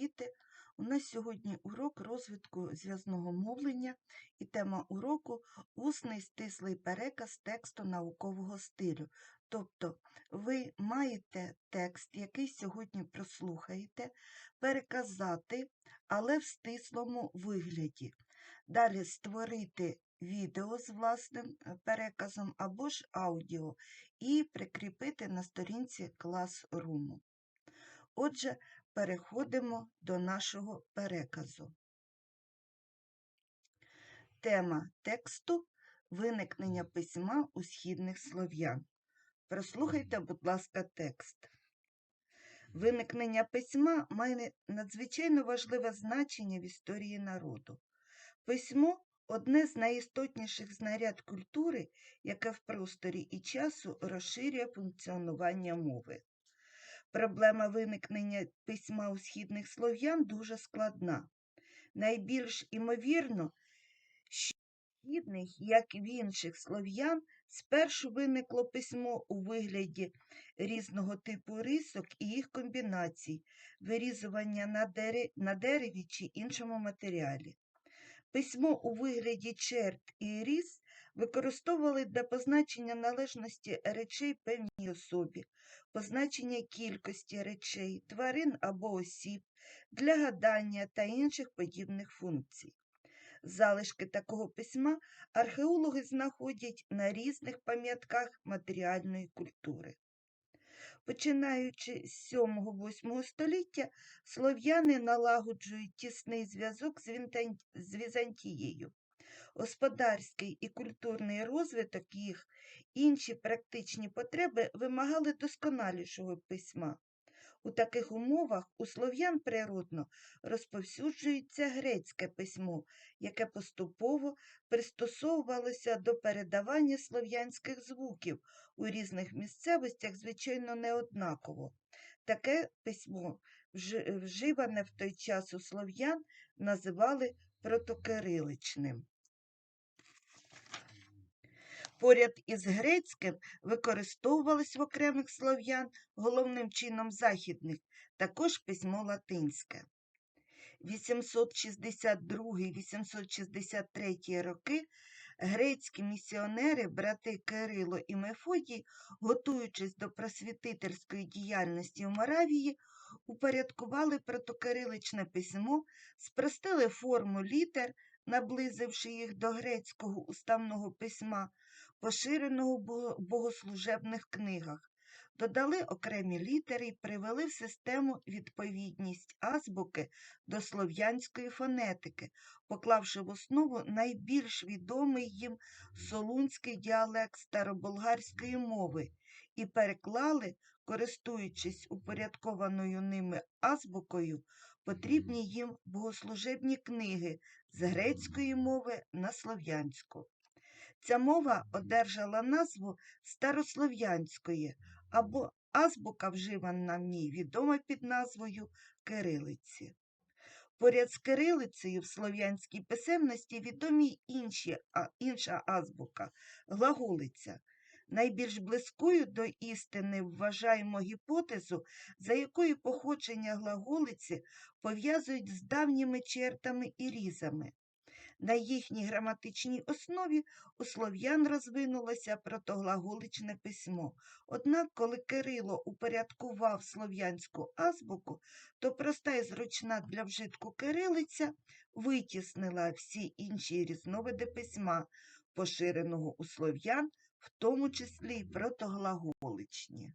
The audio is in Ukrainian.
діти! У нас сьогодні урок розвитку зв'язного мовлення і тема уроку усний стислий переказ тексту наукового стилю. Тобто ви маєте текст, який сьогодні прослухаєте, переказати, але в стислому вигляді. Далі створити відео з власним е, переказом або ж аудіо і прикріпити на сторінці клас-руму. Отже, переходимо до нашого переказу. Тема тексту виникнення письма у східних слов'ян. Прослухайте, будь ласка, текст. Виникнення письма має надзвичайно важливе значення в історії народу. Письмо одне з найістотніших знаряд культури, яке в просторі і часу розширює функціонування мови. Проблема виникнення письма у східних слов'ян дуже складна. Найбільш імовірно, що в східних, як і в інших слов'ян, спершу виникло письмо у вигляді різного типу рисок і їх комбінацій, вирізування на, дере- на дереві чи іншому матеріалі. Письмо у вигляді черт і різ використовували для позначення належності речей певній особі, позначення кількості речей, тварин або осіб, для гадання та інших подібних функцій. Залишки такого письма археологи знаходять на різних пам'ятках матеріальної культури. Починаючи з 7-8 століття, слов'яни налагоджують тісний зв'язок з Візантією. Господарський і культурний розвиток їх, інші практичні потреби вимагали досконалішого письма. У таких умовах у слов'ян природно розповсюджується грецьке письмо, яке поступово пристосовувалося до передавання слов'янських звуків у різних місцевостях, звичайно, неоднаково. Таке письмо, вживане в той час у слов'ян, називали протокириличним. Поряд із грецьким використовувалось в окремих слов'ян, головним чином західних, також письмо латинське. 862-863 роки грецькі місіонери, брати Кирило і Мефодій, готуючись до просвітительської діяльності в Моравії, упорядкували протокириличне письмо, спростили форму літер, наблизивши їх до грецького уставного письма, поширеного в богослужебних книгах, додали окремі літери і привели в систему відповідність азбуки до слов'янської фонетики, поклавши в основу найбільш відомий їм солунський діалект староболгарської мови, і переклали, користуючись упорядкованою ними азбукою, потрібні їм богослужебні книги з грецької мови на слов'янську. Ця мова одержала назву старослов'янської або азбука, вживана в ній, відома під назвою кирилиці. Поряд з кирилицею в слов'янській писемності відомі інші, а, інша азбука глаголиця. Найбільш близькою до істини вважаємо гіпотезу, за якою походження глаголиці пов'язують з давніми чертами і різами. На їхній граматичній основі у слов'ян розвинулося протоглаголичне письмо. Однак, коли Кирило упорядкував слов'янську азбуку, то проста і зручна для вжитку кирилиця витіснила всі інші різновиди письма, поширеного у слов'ян, в тому числі й протоглаголичні.